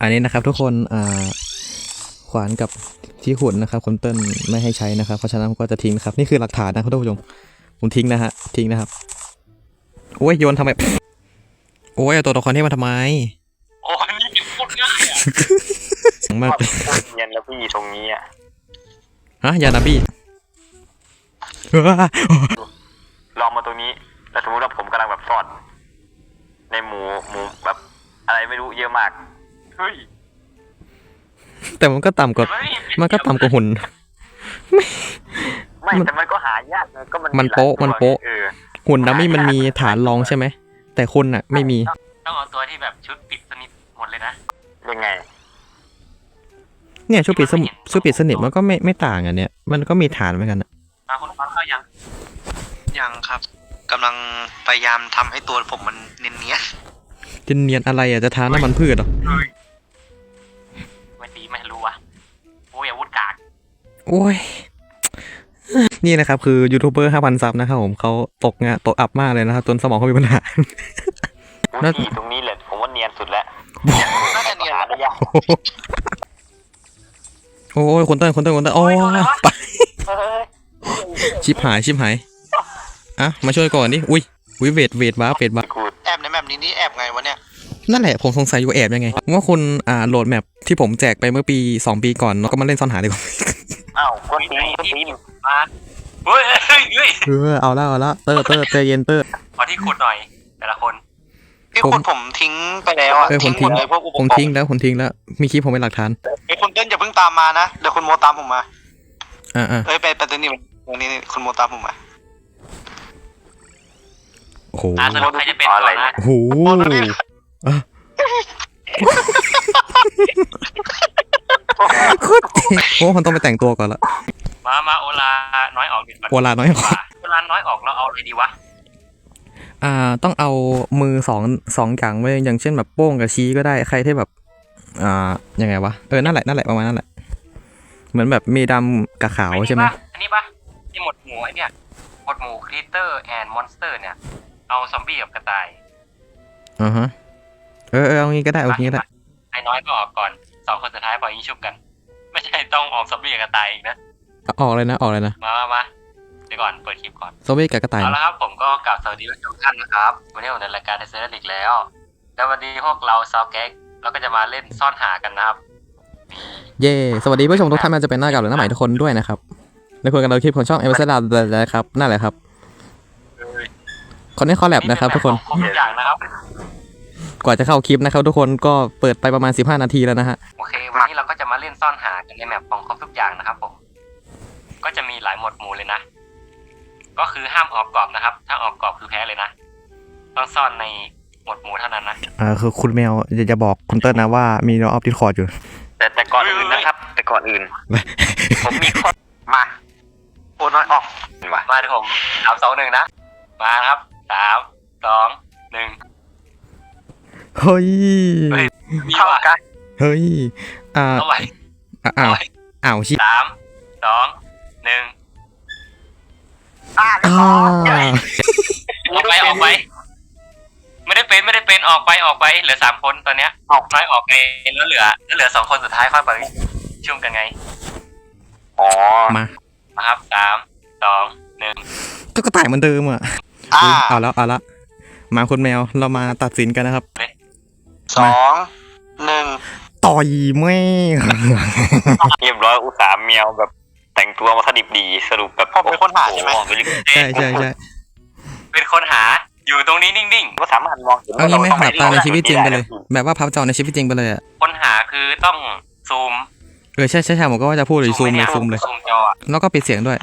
อันนี้นะครับทุกคนอ่าขวานกับที่ขุดนะครับคุณเติ้ลไม่ให้ใช้นะครับ เพราะฉะนั้นผมก็จะทิ้งนะครับ นี่คือหลักฐานนะครับท่านผู้ชมผมทิ้งนะฮะทิ้งนะครับโอ้ยโยนทำไมโอ้ยเอาตัวละครที่มาทำไมโอ้ยนี่โคตรง่ายอะมากโคตรเย็นแล้วพี่ตรงนี้อะฮะยานาบี้ลองมาตรงนี้แล้วสมมติว่าผมกำลังแบบซ่อนในหมูหมูแบบอะไรไม่รู้เยอะมาก เฮ้ยแต่มันก็ต่ำกว่าไม่มันก็ต่ำกว่าหุ่น ไม่มันแต่มันก็หายากนะก็มันมันโป๊ะหลายตัวมันโป๊ะ เออหุ่นดัมมี่มันมีฐานรองใช่ไหม แต่คุณอะ ไม่มี ต้องเอาตัวที่แบบชุดปิดสนิทหมดเลยนะ ยังไง เนี่ยชุดปิดสนิทชุดปิดสนิทมันก็ไม่ไม่ต่างอันเนี้ยมันก็มีฐานเหมือนกันอะมาคุณฟังเข้ายัง ยังครับกำลังพยายามทำให้ตัวผมมันเนียนจะเนียนอะไรอะจะทาน้ำมันพืชเหรอ โอ้ย นี่นะครับ คือยูทูบเบอร์ห้าพันซับนะครับผมเขาตกงานตกอับมากเลยนะครับจนสมองเขามีปัญหาอุ๊ยน่าพี่ตรงนี้แหละผมว่าเนียนสุดแล้วๆน่าจะเนียนหาได้ยากโอ้ยคนเต้นคนเต้นคนเต้นโอ้ยไปเฮ้ยชิบหายชิบหายอะมาช่วยก่อนดิอุ้ยอุ้ยเวทเวทบ้าเวทบ้ากูดแอบในแมปนี้นี่แอบไงวะเนี่ยนั่นแหละผมสงสัยอยู่แอบยังไงว่าคุณอ่าโหลดแมปที่ผมแจกไปเมื่อปีสองปีก่อนเนาะก็มาเล่นซ่อนหาดีกว่า อ้าวก้นตีนก้นตีนมาเฮ้ยเฮ้ยเฮ้ยเออเอาละเอาละเตอร์เตอร์ใจเย็นเตอร์ ขอที่ขุดหน่อย แต่ละคนพี่ผม คุณผมทิ้งไปแล้วอะเออผมทิ้ง หมดเลยพวกอุปผมกรทิ้งณ์แล้วผมทิ้งแล้วมีคลิปผมเป็นหลักฐานเอ้ยคุณเต้นอย่าเพิ่งตามมานะเดี๋ยวคุณโมตามผมมาอ่าอ่าเอ้ยไปไปตรงนี้ตรงนี้คุณโมตามผมมาโอ้โหอ่าสรุปใครจะเป็นก่อนนะโอ้โหอะโคตร เจ๋งโอ้ผมต้องไปแต่งตัวก่อนละ มามาโอลาน้อยออกดีกว่าโอลาน้อยออก โอลาน้อยออกเราเอาอะไรดีวะอ่า ต้องเอามือสองสองอย่างไว้อย่างเช่นแบบโป้งกับชี้ก็ได้ใครที่แบบ อ่ายังไงวะเออนั่นแหละนั่นแหละประมาณนั่นแหละ เหมือนแบบมีดำกับขาวใช่ไหมอันนี้ปะที่หมดหมูไอเนี่ยหมดหมูครีเตอร์แอนด์มอนสเตอร์เนี่ย เอาซอมบี้กับกระต่ายอ่าฮะเออเออเอางี้ก็ได้เอางี้ก็ได้ไอ้น้อยก็ออกก่อนสองคนสุดท้ายปล่อยยิงชุบกัน ไม่ใช่ต้องออกซอมบี้กับกระต่ายอีกนะเอาออกเลยนะ ออกเลยนะ มามามาเดี๋ยวก่อน เปิดคลิปก่อนโซเวียตกับกระต่าย เอาละครับ ผมก็กล่าวสวัสดีทุกท่านนะครับ วันนี้ผมในรายการเทเซอร์อีกแล้ว แล้ววันนี้พวกเราซาวแก๊กเราก็จะมาเล่นซ่อนหากันนะครับ เย่สวัสดีผู้ชมทุกท่านไมันจะเป็นหน้าเก่าหรือหน้าใหม่ทุกคนด้วยนะครับในคุยกันเราคลิปของช่องเอเวอร์ซดานะครับนั่นแหละครับ คนนี้คอลแลบนะครับทุกคนครบทุกอย่างนะครับ กว่าจะเข้าคลิปนะครับทุกคนก็เปิดไปประมาณ 15 นาทีแล้วนะฮะโอเค วันนี้เราก็จะมาเล่นซ่อนหากันในแมปของครบทุกอย่างนะครับผม ก็จะมีหลายหมวดหมู่เลยนะ ก็คือห้ามออกกรอบนะครับ ถ้าออกกรอบคือแพ้เลยนะ ต้องซ่อนในหมวดหมู่เท่านั้นนะ อ่าคือคุณแมวจะจะบอกคุณเติ้ลนะว่ามีน้องออฟดิคอร์ดอยู่ แต่แต่ก่อนอื่นนะครับ แต่ก่อนอื่น ผมมีข้อมาโอ้น้อยออกว่ะมาเดี๋ยวผมสามสองหนึ่งนะ มานะครับสามสองหนึ่ง เฮ้ยเฮ้ย มีเข้าว่ะกันเฮ้ย อ่าเอาไว้อะอ้าวอ้าวชิสามสองหนึ่งอ่าอ่าออกไปออกไป ไม่ได้เป็นไม่ได้เป็นออกไปออกไป เหลือสามคนตอนเนี้ยออกน้อยออกไปแล้วเหลือแล้วเหลือสองคนสุดท้ายค่อยไปชุ่มกันไงอ๋อมานะครับสามสองหนึ่งก็กระต่ายเหมือนเดิมอะอ่าเอาแล้วเอาละมาคุณแมวเรามาตัดสินกันนะครับ สองหนึ่งต่อยแม่งเรียบร้อยอุตส่าห์เมียวแบบแต่งตัวมาสดิบดีสรุปแบบผมเป็นคนหาใช่ไหมโอ้โ very good ใช่ใช่ใช่เป็นคนหาอยู่ตรงนี้นิ่งก็สามารถมองเห็นเอางี้ไหมว่หลับตาในชีวิตจริงไปเลยด้นะแบบว่าพับจอในชีวิตจริงไปเลยอะๆคนหาคือต้องซูมเออใช่ใช่ใช่ผมก็ว่าจะพูดเลยซูมเลยซูมเลยซูมจออะแล้วก็ปิดเสียงด้วย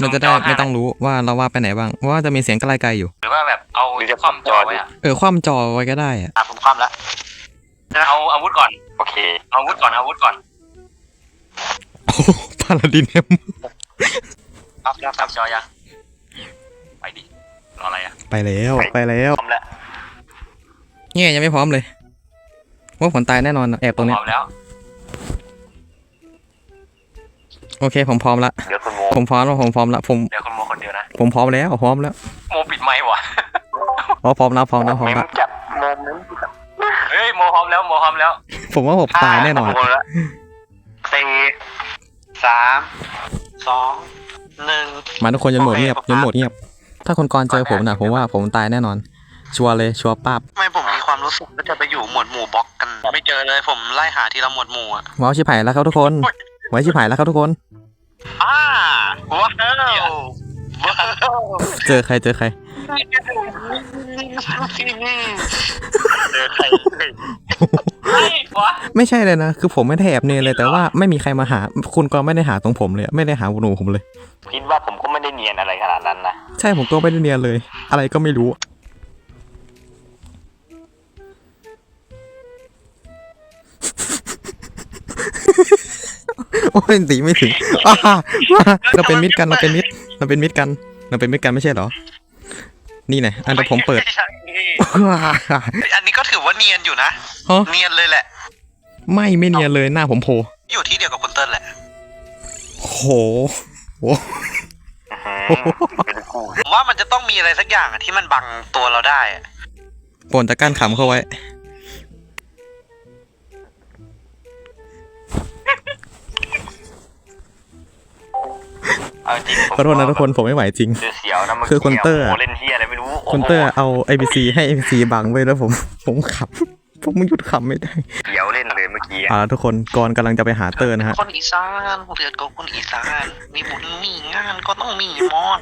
เราจะได้ไม่ต้องรู้ว่าเราว่าไปไหนบ้างเพราะว่าจะมีเสียงไกลๆอยู่ หรือว่าแบบเอาหรือจะคอมจอไว้อะเออคว่ำจอไว้ก็ได้อะอะผมความละเอาอาวุธก่อน โอเค เอาอาวุธก่อน เอาอาวุธก่อนโอ้พาลาดินเนมครับครับทำจอยังไปดิรออะไรอะไปแล้วไปแล้วพร้อมแล้วเนี่ยยังไม่พร้อมเลย ว่าผลตายแน่นอนอะแอบตรงเนี้พยร้อมแล้ว โอเค ผมพร้อมละ เดี๋ยวคุณโมผมพร้อมแล้วผมพร้อมละผมเดี๋ยวคุณโมคนเดียวนะ ผมพร้อมแล้วพร้อมแล้วโมปิดไมค์ว่ะอ๋อพร้อมแล้วพร้อมแล้วพร้อมเมมแล้วจับโมเมมจับเฮ้ยโมพร้อมแล้วโมพร้อมมแล้ว ผมว่าผมตายแน่นอนห้าแล้วสี่สามสองหนึ่งมาทุกคนยันโหมดเงียบโอเคยันโหมดเงียบ ถ้าคนกรเจอผมนะผมว่าผมตายแน่นอน ชัวร์เลยชัวร์ป้าบทำไมผมมีความรู้สึกว่าจะไปอยู่หมวดหมู่บล็อกกัน ไม่เจอเลยผมไล่หาทีละหมวดหมู่อะว้าวชิบหายแล้วครับทุกคน ไว้ชิบหายแล้วครับทุกคนอ่าว้าวว้าวเจอใครเจอใคร เจอใครไม่วะไม่ใช่เลยนะ คือผมไม่ได้แอบเนียนเลย แต่ว่าไม่มีใครมาหา คุณก็ไม่ได้หาตรงผมเลย ไม่ได้หาหนูผมเลย คิดว่าผมก็ไม่ได้เนียนอะไรขนาดนั้นนะ ใช่ผมก็ไม่ได้เนียนเลย อะไรก็ไม่รู้ โอ้ยตีไม่ถึงอ้าเราเป็นมิตรกันเราเป็นมิตรเราเป็นมิตรกันเราเป็นมิตรกันไม่ใช่เหรอ นี่ไงอันที่ผมเปิดไม่ใช่อันนี้ก็ถือว่าเนียนอยู่นะฮะเนียนเลยแหละ ไม่ไม่เนียนเลยหน้าผมโผล่อยู่ที่เดียวกับคุณเติ้ลแหละ โหโหเป็นกูผมว่ามันจะต้องมีอะไรสักอย่างอะที่มันบังตัวเราได้อะปนตะก้านขำเข้าไว้ เอาจริงผมขอโทษนะทุกคนผมไม่ไหวจริง เสียวๆนะมันคือคนเตอร์อะ โโหเล่นเฮียอะไรไม่รู้คุณเตอร์เอา ABC ให้ ABC บังไว้แล้วผมผมขำผมหยุดขำไม่ได้ เสียวเล่นเลยเมื่อกี้อะเอาละทุกคนกรกำลังจะไปหาเตอร์นะฮะคนอีสานผมเรียนกับคนอีสานมีบุญมีงานก็ต้องมีมอด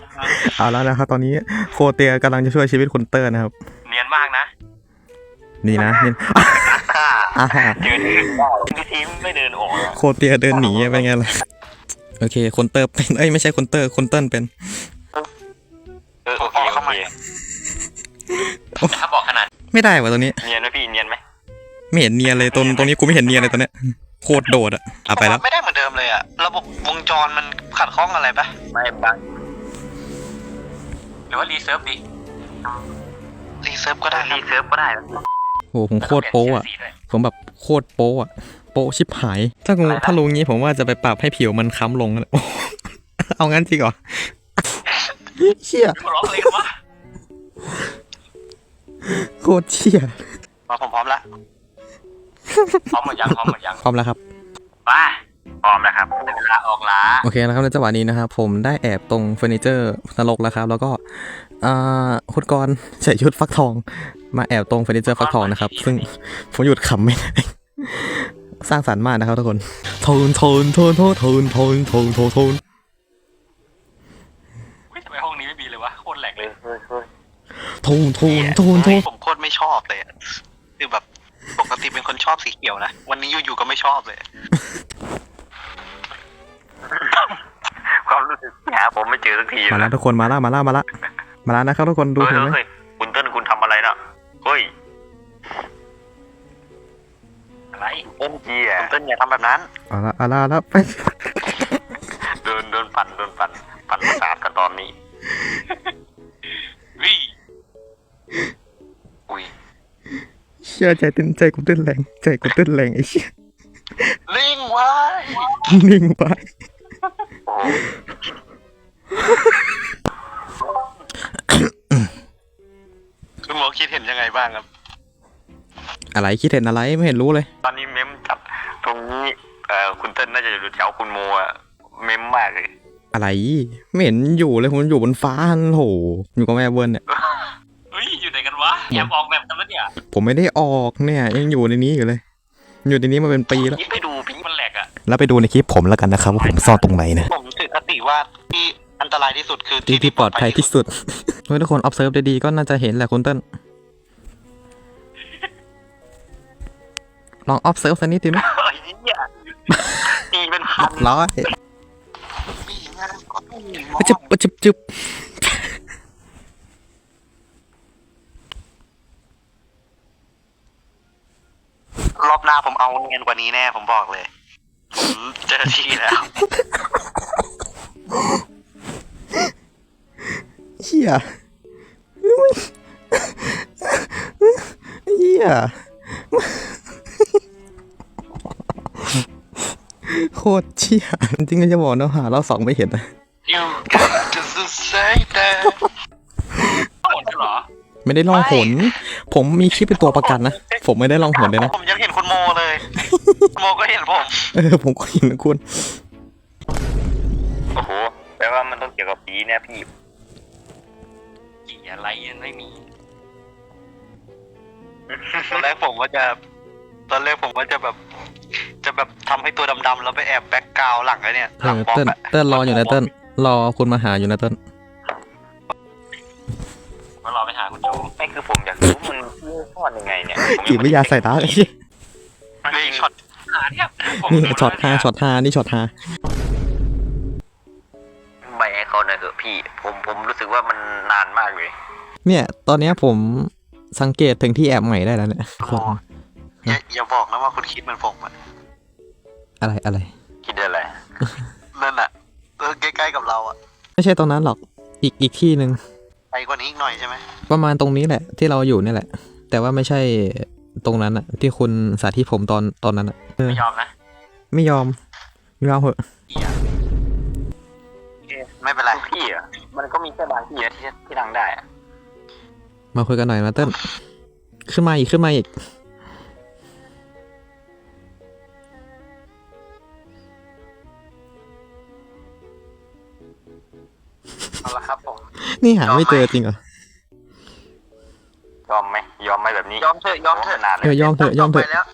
เอาแล้วนะครับตอนนี้โคเตียกำลังจะช่วยชีวิตคุณเตอร์นะครับ เนียนมากนะนี่นะนี่อ่าเดินได้พี่ทีมไม่เดินออกอะโคเตียเดินหนีเป็นไงล่ะ โอเค คนเตอร์เป็นเอ้ยไม่ใช่คนเตอร์คนเติ้ลเป็น เออโอเคโอเคถ้าบอกขนาดไม่ได้ว่ะตัวนี้ เนียนไหมพี่เนียนไหมไม่เห็นเนียนเลยตรงตรงนี้กูไม่เห็นเนียนเลยตัวเนี้ยโคตรโดดอะเอาไปแล้ว ไม่ได้เหมือนเดิมเลยอะระบบวงจรมันขัดข้องอะไรปะไม่บังหรือว่ารีเซิร์ฟดีรีเซิร์ฟก็ได้รีเซิร์ฟก็ได้โอ้โหผมโคตรโป๊อะผมแบบโคตรโป๊อะ โป๊ชิบหาย ถ้ากูถ้ารู้งี้ผมว่าจะไปปรับให้ผิวมันค้ำลงนะโอ้เอางั้นจริงเหรอเชี่ยหัวเราะอะไรกันวะโคตรเชี่ยมาผมพร้อมละพร้อมหมดยังพร้อมหมดยังพร้อมแล้วครับบ้าพร้อมแล้วครับเวลาออกล้าโอเคนะครับในจังหวะนี้นะครับผมได้แอบตรงเฟอร์นิเจอร์นรกแล้วครับ แล้วก็อ่าคุณกรณ์ใส่ชุดฟักทอง มาแอบตรงเฟอร์นิเจอร์ฟักทองนะครับ ซึ่งผมหยุดขำไม่ได้ สร้างสรรค์มากนะครับทุกคนโทนโทนโทนโทนโทนโทนโทนโทนโทนเฮ้ยทำไมห้องนี้ไม่มีเลยวะโคตรแหลกเลยเฮ้ยเฮ้ยโทนโทนโทนโทนผมโคตรไม่ชอบเลยอะคือแบบปกติเป็นคนชอบสีเขียวนะ วันนี้อยู่ๆก็ไม่ชอบเลย ความรู้สึกหาผมไม่เจอสักทีมาแล้วทุกคนมาแล้วมาแล้วมาแล้วมาแล้วนะครับทุกคนดูเฮ้ยเห็นไหมเฮ้ยคุณเติ้ลคุณทำอะไรน่ะเฮ้ย อะไรเต้นเจียคุณเติ้ลอย่าทำแบบนั้น เอาละเอาละเอาละไปเดินเดินปั่นเดินปั่นปั่นประสาทกันตอนนี้วิอุ้ยเชื่อใจเต้นใจกูเต้นแรงใจกูเต้นแรงไอ้เชี่ยลิงไว้นิ่งไปโอ้คุณหมอคิดเห็นยังไงบ้างครับ อะไรคิดเห็นอะไรไม่เห็นรู้เลย ตอนนี้เมมจับตรงนี้เอ่อคุณเติ้ล น่าจะอยู่แถวคุณโมอะเมมมากเลย อะไรไม่เห็นอยู่เลยผมอยู่บนฟ้าโหอยู่กับแม่เวิร์นเนี่ย เฮ้ยอยู่ไหนกันวะแอบออกแบบกันแล้วเนี่ยผมไม่ได้ออกเนี่ยยังอยู่ในนี้อยู่เลย อยู่ในนี้มาเป็นปีแล้ว ยิ่งไปดูพี่มันแหลกอะแล้วไปดูในคลิปผมแล้วกันนะครับว่าผมซ่อนตรงไหนนะผมถือคติว่าที่อันตรายที่สุดคือที่ที่ปลอดภัยที่สุดเฮ้ยทุกคน observe ได้ดีก็น่าจะเห็นแหละคุณเติ้ลลอง observe สักนิดดีไหม เฮ้ยเนี่ยตีเป็นพันร้อยมีงานก็ต้องมีหมอจึบจึบจึบรอบหน้าผมเอาเงินกว่านี้แน่ผมบอกเลยผมเจอที่แล้วเฮียเฮีย โคตรเชี่ยจริงๆจะบอกนะหาเราสองไม่เห็นนะ You got to say that หมดกันเหรอ ไม่ได้ล่องหน ผมมีคลิปเป็นตัวประกันนะ ผมไม่ได้ลองหนเลยนะ ผมยังเห็นคุณโมเลย โมก็เห็นผม เออ ผมก็เห็นนะคุณ โอ้โห แปลว่ามันต้องเกี่ยวกับผีเนี่ยพี่กี่อะไรยังไม่มีตอนแรกผมว่าจะ ตอนแรกผมว่าจะแบบ จะแบบทำให้ตัวดำๆแล้วไปแอบแบ็กกราวด์หลังไอ้เนี่ยเอหลังอบล็อกเติ้ลอะเติ้ลรออยู่นะเติ้ลรอคุณมาหาอยู่นะเติ้ลมารอไปหาคุณโยไม่คือผมอยากรู้มันซ่อนยังไงเนี่ยผมจิตวิทยาใส่ตาไอ้เหี้ยเลยช็อตหาเนี่ยผมนี่ช็อตฮาช็อตฮานี่ช็อตฮาใบให้เขาหน่อยเถอะพี่ ผมผมรู้สึกว่ามันนานมากเลย เนี่ย ตอนเนี้ยผมสังเกตถึงที่แอบใหม่ได้แล้วเนี่ยคน อย่าอย่าบอกนะว่าคุณคิดเหมันผมอะอะไรอะไร คิดอะไร นั่นอะเออใกล้ๆกับเราอะไม่ใช่ตรงนั้นหรอกอีกอีกที่หนึ่งไปกว่านี้อีกหน่อยใช่ไหมประมาณตรงนี้แหละ ที่เราอยู่นี่แหละ แต่ว่าไม่ใช่ตรงนั้นอะที่คุณสาธิตผมตอนตอนนั้นอะเออไม่ยอมนะไม่ยอมไม่ยอมเหอะเหี้ยไม่เป็นไรทุกที่อะมันก็มีแค่บางที่อะที่ที่ทางได้อะมาคุยกันหน่อยนะเติ้ลขึ้นมาอีกขึ้นมาอีก เอาละครับผมนี่หาไม่เจอจริงเหรอยอมไหมยอมไหมแบบนี้ยอมเถอะยอมเถอะนานเลเออยยอมเถอะยอมเถอะไปแล้ว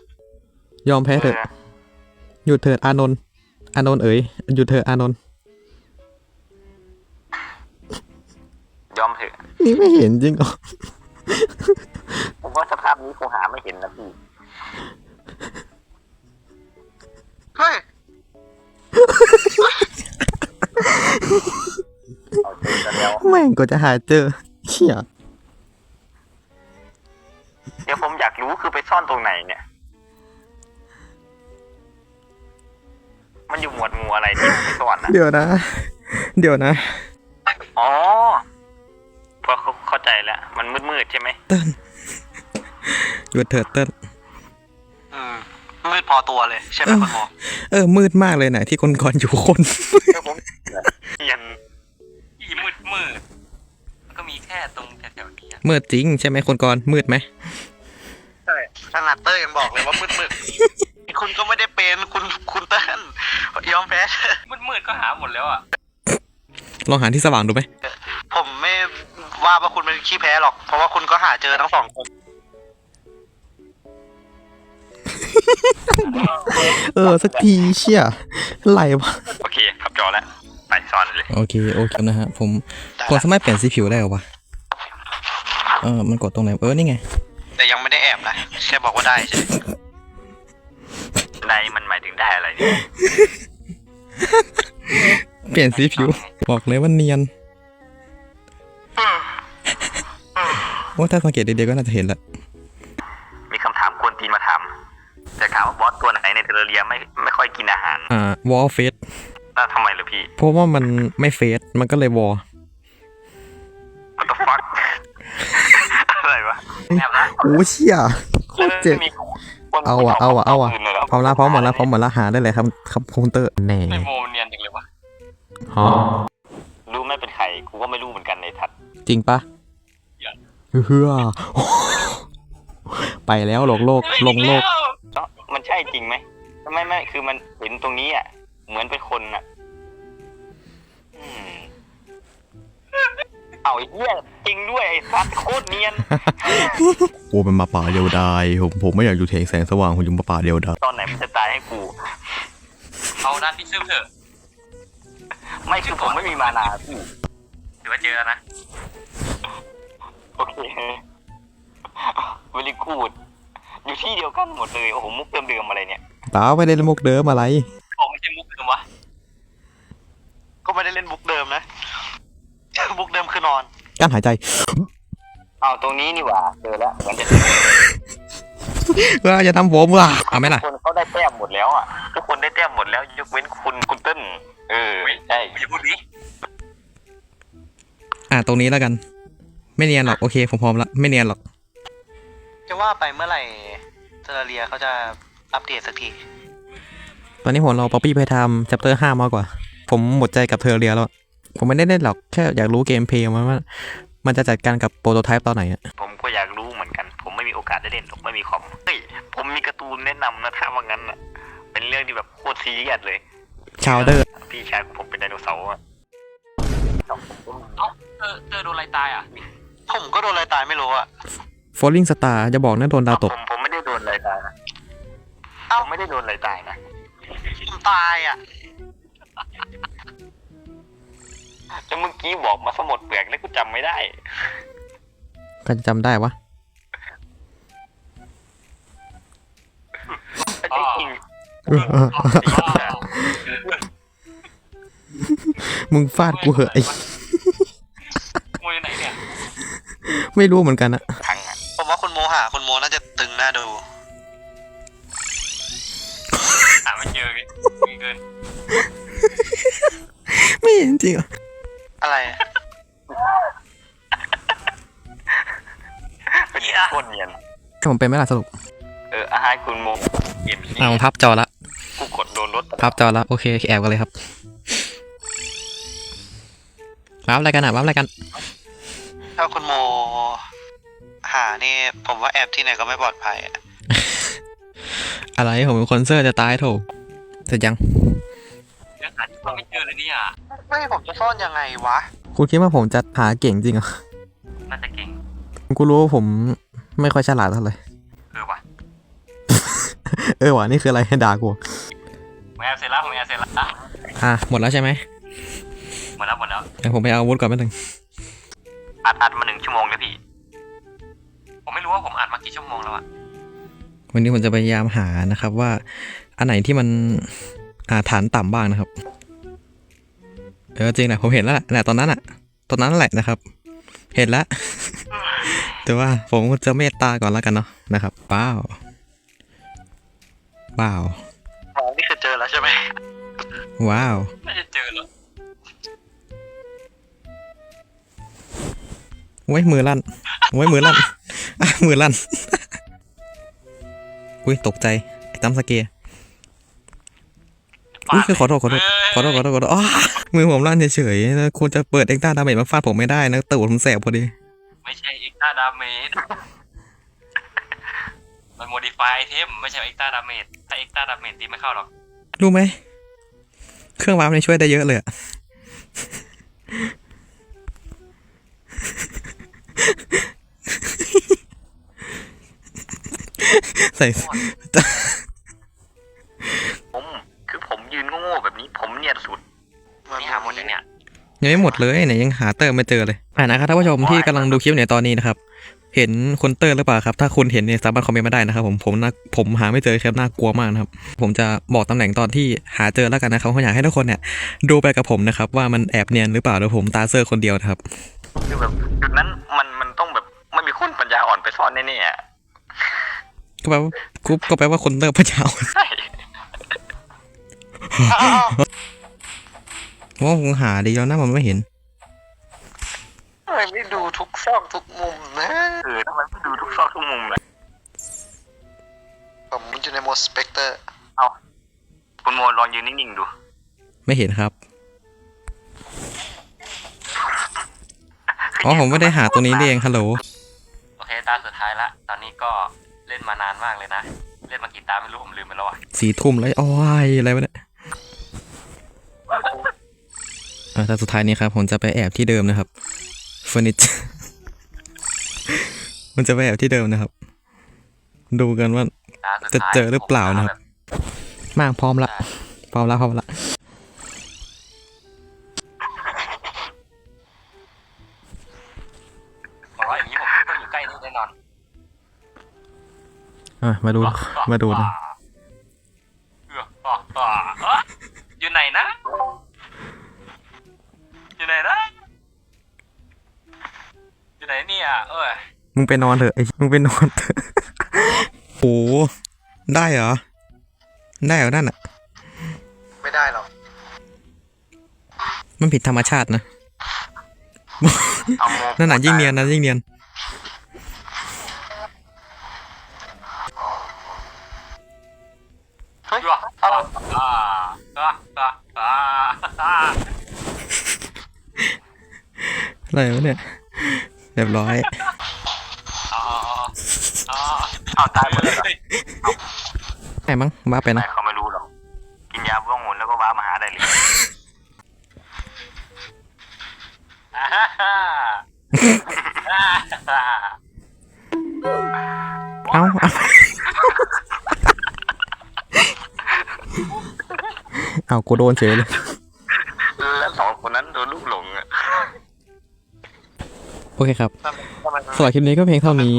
ยอมแพ้เถอะเออหยุดเถิดอานนท์อานนท์เอ๋ยหยุดเถิดอานนท์ยอมเถอะนี่ไม่เห็นจริงเหรอผมว่าสภาพนี้คงหาไม่เห็นนะพี่เฮ้ย เอาเจอกันแล้วแม่งก็จะหาเจอเชี่ยเดี๋ยวผมอยากรู้คือไปซ่อนตรงไหนเนี่ย มันอยู่หมวดหมู่อะไรที่ผมไปซ่อนนะเดี๋ยวนะ เดี๋ยวนะอ๋อพอเขาเข้าใจแล้ว มันมืดๆใช่ไหมเติ้ลหยุดเถิดเติ้ลอืมมืดพอตัวเลย ใช่ไหมคุณโมเออมืดมากเลยนะที่คนก่อนอยู่คน เดี๋ยวผมเรียน อีมืดมืดก็มีแค่ตรงแถวๆนี้อะมืดจริงใช่ไหมคนก่อนมืดไหมใช่ขนาดเต้ยยังบอกเลยว่ามืดมืดๆคุณก็ไม่ได้เป็นคุณคุณเต้นยอมแพ้มืดมืดก็หาหมดแล้วอะลองหาที่สว่างดูไหมผมไม่ว่าว่าคุณเป็นขี้แพ้หรอก เพราะว่าคุณก็หาเจอทั้งสองคนเออสักทีเชี่ยไหลวะโอเคขับจอแล้ว ไปซ่อนเลยโอเคโอเคนะฮะผมกดสามารถเปลี่ยนสีผิวได้เหรอวะเออมันกดตรงไหนเออนี่ไง แต่ยังไม่ได้แอบนะแค่บอกว่าได้ใช่ไหมได้มันหมายถึงได้อะไรเนี่ยเปลี่ยนสีผิว บอกเลยว่าเนียนโอ้ถ้าสังเกตดีๆก็น่าจะเห็นแหละมีคำถามควรตีนมาถามจะถามว่าบอสตัวไหนในเทอร์เรียไม่ไม่ค่อยกินอาหาร อ่าวอลเฟส น่าทำไมเหรอพี่ เพราะว่ามันไม่เฟสมันก็เลยวอล What the fuck อะไรวะแอบละโอ้เชี่ยโคตรเจ็บ ไม่มีคนเอาอะเอาอะเอาอะคืนลยหรพร้อมละพร้อมหมดละพร้อมหมดละหาได้เลยครับครับคอมพิวเตอร์แน่ไม่โมมันเนียนจังเลยวะฮะรู้ไม่เป็นใครกูก็ไม่รู้เหมือนกันในทัด จริงปะเฮือไปแล้วหลอกโลกลงโลก เนาะมันใช่จริงไหมไม่ไม่คือมันเห็นตรงนี้อะ เหมือนเป็นคนอะอืมเอาไอ้เหี้ยจริงด้วยไอ้สัตว์โคตรเนียน โอ้เป็นมาป่าเดียวดายผมผมไม่อยากอยู่แถงแสงสว่างผมอยู่มาป่าเดียวดายตอนไหนมันจะตายให้กู เอาด้านที่ซึมเถอะไม่คือผมไม่มีมานาพี่ถือว่าเจอแล้วนะ โอเคเวลิกูด อยู่ที่เดียวกันหมดเลย โอ้โห มุกเดิมๆอะไรเนี่ย ตาไม่ได้มุกเดิมอะไรโอ้ไม่ใช่มุกเดิมวะ ก็ไม่ได้เล่นบุกเดิมนะ บุกเดิมคือนอน การหายใจ เอาตรงนี้นี่หว่าเจอแล้วเหมือนจะเอออย่าทำผมว่ะเอาไหมล่ะ คนเขาได้แต้มหมดแล้วอะทุกคนได้แต้มหมดแล้วยกเว้นคุณคุณเติ้ลเออใช่อย่าพูดดิอะตรงนี้แล้วกัน ไม่เนียนหรอกโอเคผมพร้อมละไม่เนียนหรอก จะว่าไปเมื่อไหร่เทอร์เรียเขาจะอัปเดตสักทีต อนนี้ผมรอป๊อปปี้ไปทำ chapter ห้ามากกว่า ผมหมดใจกับเทอร์เรียแล้วอะผมไม่ได้เล่นหรอก แค่อยากรู้เกมเพลย์มันว่า มันจะจัดการกับโปรโตไทป์ตอนไหนอะผมก็อยากรู้เหมือนกัน ผมจะเล่นหรอกไม่มีคอมเฮ้ยผมมีการ์ตูนแนะนำนะถ้าว่างั้นอะเป็นเรื่องที่แบบโคตรซีเรียสเลยชาวเดอร์พี่ชายของผมเป็นไดโนเสาร์อะเออเจอโดนอะไรตายอะ ผมก็โดนอะไรตายไม่รู้อะ Falling Star จะบอกนะโดนดาวตก ผมผมไม่ได้โดนอะไรตายนะเอ้าผมไม่ได้โดนอะไรตายนะ ผมตายอะแล้วเมื่อกี้บอกมาสมดเปลือกแล้วกูจำไม่ได้ก็จะจำได้วะ ไอ้จริงมึงฟาดกูเหอะไอ้มวยไหนเนี่ย ไม่รู้เหมือนกันอะพังอะผมว่าคุณโมหาคุณโมน่าจะตึงหน้าดูหาไม่เจอเลยเกิน ไม่เห็นจริงเหรออะไรเป็นโคตรเนียนถ้าผมเป็นไหม่ล่ะสรุปเอออาหารคุณโมเอ็มซีเอาพับจอละ กูกดโดนรถพับจอละโอเคแอบกันเลยครับวับอะไรกันอะวับอะไรกัน ถ้าคุณโม หานี่ ผมว่าแอบที่ไหนก็ไม่ปลอดภัยอะ อะไรผมเป็นคนเซอร์จะตายโถเสร็จยังยังหาที่ไม่เจอเลยเนี่ยไม่ผมจะซ่อนยังไงวะคุณคิดว่าผมจะหาเก่งจริงเหรอน่าจะเก่งกูรู้ว่าผมไม่ค่อยฉลาดเท่าไหร่เออว่ะเออวะนี่คืออะไรให้ด่ากูผมแอบเสร็จแล้วผมแอบเสร็จแล้วอะหมดแล้วใช่ไหมหมดแล้วหมดแล้วเดี๋ยวผมไปเอาอาวุธก่อนแป๊บนึงอัดอัดมาหนึ่งชั่วโมงเลยพี่ ผมไม่รู้ว่าผมอ่านมากี่ชั่วโมงแล้วอะ วันนี้ผมจะพยายามหานะครับว่าอันไหนที่มันอ่าฐานต่ำบ้างนะครับเออจริงนะผมเห็นแล้วแหละแต่ตอนนั้นอะตอนนั้นแหละนะครับ เห็นแล้วแต่ว่าผมจะเมตตาก่อนแล้วกันเนาะนะครับว้าวว้าวอ๋อนี่คือเจอแล้วใช่ไหมว้าวน่าจะเจอแล้วไว้ยมือลั่นไว้ยมือลั่นอะมือลั่น อุ้ยตกใจไอ้ตั้มสเกียร์อุ้ยคือขอโทษขอโทษขอโทษขอโทษขอโทษอ้ามือผมลั่นเฉยๆนะควรจะเปิดเอ็กซ์ต้าดาเมจมาฟาดผมไม่ได้นะตูดผมแสบพอดี ไม่ใช่เอ็กตาดาเมจมันโมดิฟายไอเทมไม่ใช่เอ็กตาดาเมจถ้าเอ็กตาดาเมจตีไม่เข้าหรอก รู้ไหม เครื่องวาร์ปนี่ช่วยได้เยอะเลยอะ ใส่ผมคือผมยืนโง่ๆแบบนี้ผมเนียนสุดนี่หาหมดเลยเนี่ยยังไม่หมดเลยไหนยังหาเตอร์ไม่เจอเลยอ่านะครับท่านผู้ชมที่กำลังดูคลิปในตอนนี้นะครับเห็นคนเตอร์หรือเปล่าครับ ถ้าคุณเห็นเนี่ยสามารถคอมเมนต์มาได้นะครับผมผมน่าผมหาไม่เจอครับน่ากลัวมากนะครับ ผมจะบอกตำแหน่งตอนที่หาเจอแล้วกันนะครับผมอยากให้ทุกคนเนี่ยดูไปกับผมนะครับ ว่ามันแอบเนียนหรือเปล่าเดี๋ยวผมตาเซอร์คนเดียวนะครับคือแบบจุดนั้นมันมันต้องแบบไม่มีคนปัญญาอ่อนไปซ่อนแน่ๆอะ ก็แปลว่าก็ก็แปลว่าคนเตอร์พระเจ้าใช่ว่าผมหาดีแล้วนะมันไม่เห็นทำไมไม่ดูทุกซอกทุกมุมนะเออทำไมไม่ดูทุกซอกทุกมุมเลยผมอยู่ในโหมดสเปกเตอร์คุณโมลองยืนนิ่งๆดู ไม่เห็นครับ อ๋อผมไม่ได้หาตัวนี้นี่เองฮัลโหล โอเค ตาสุดท้ายละ ตอนนี้ก็ เล่นมานานมากเลยนะ เล่นมากี่ตาไม่รู้ผมลืมไปแล้วอะสี่ทุ่มแล้วโอ้ยอะไรวะเนี่ยอ่าแต่สุดท้ายนี้ครับผมจะไปแอบที่เดิมนะครับเฟอร์นิเจอร์มันจะไปแอบที่เดิมนะครับ ดูกันว่าตาสุดจะท้ายเจอหรือเปล่านะครับ มากพร้อมละพร้อมละพร้อมละ อะมาดู มาดูนะอยู่ไหนนะ อยู่ไหนนะ อยู่ไหนเนี่ยเอ้ย มึงไปนอนเถอะไอ้ มึงไปนอนเถอะโอ้ได้เหรอ ได้เหรอนั่นอะ ไม่ได้หรอก มันผิดธรรมชาตินะ นั่นน่ะยิ่งเนียนนะยิ่งเนียน อะอะอะอะอะอะอะอะไรวะเนี่ยเรียบร้อยอะอะอะเอาตายหมดเลยเหรอไหนมั้งว่าไปไม่นะเขาไม่รู้หรอกกินยาบ้องหุ่นแล้วก็ว้ามาหาได้เลยอ่าฮ่าฮ่าอ่าฮ่าเอ้าเอ้า เอากูโดนเฉยเลย แล้วสองคนนั้นโดนลูกหลงอะโอเคครับสำหรับคลิปนี้ก็เพียงเท่านี้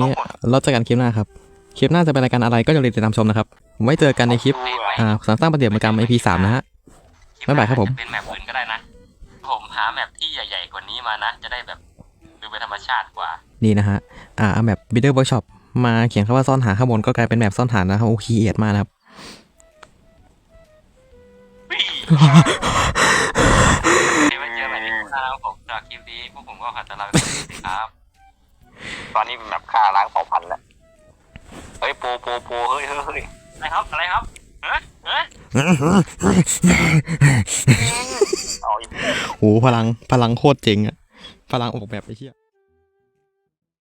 แล้วเจอกันคลิปหน้าครับ คลิปหน้าจะเป็นรายการอะไรก็อย่าลืมติดตามชมนะครับ ไว้เจอกันในคลิปอ่าสารสร้างประเดี๋ยวกรรม EP สามนะฮะ บ๊ายบายครับผม จะเป็นแมปอื่นก็ได้นะ ผมหาแมปที่ใหญ่ๆกว่านี้มานะ จะได้แบบดูเป็นธรรมชาติกว่า นี่นะฮะ อ่าเอาแบบ Builder Workshop มาเขียนคำว่าซ่อนหาข้างบนก็กลายเป็นแบบซ่อนหานะครับโอ้คีเอียดมากนะครับ เดี๋ยวไว้เจอใหม่ในคลิปหน้าครับผมสำหรับคลิปนี้พวกผมก็ขอตัวลาไปก่อนสวัสดีครับ ตอนนี้แบบฆ่าล้างเผ่าพันธุ์แล้วเฮ้ยโปโปโปเฮ้ยเฮ้ยเฮ้ยอะไรครับ อะไรครับเฮ้ยเฮ้ยเอาอีก โหพลังพลังโคตรเจ๋งอะพลังออกแบบไอ้เหี้ย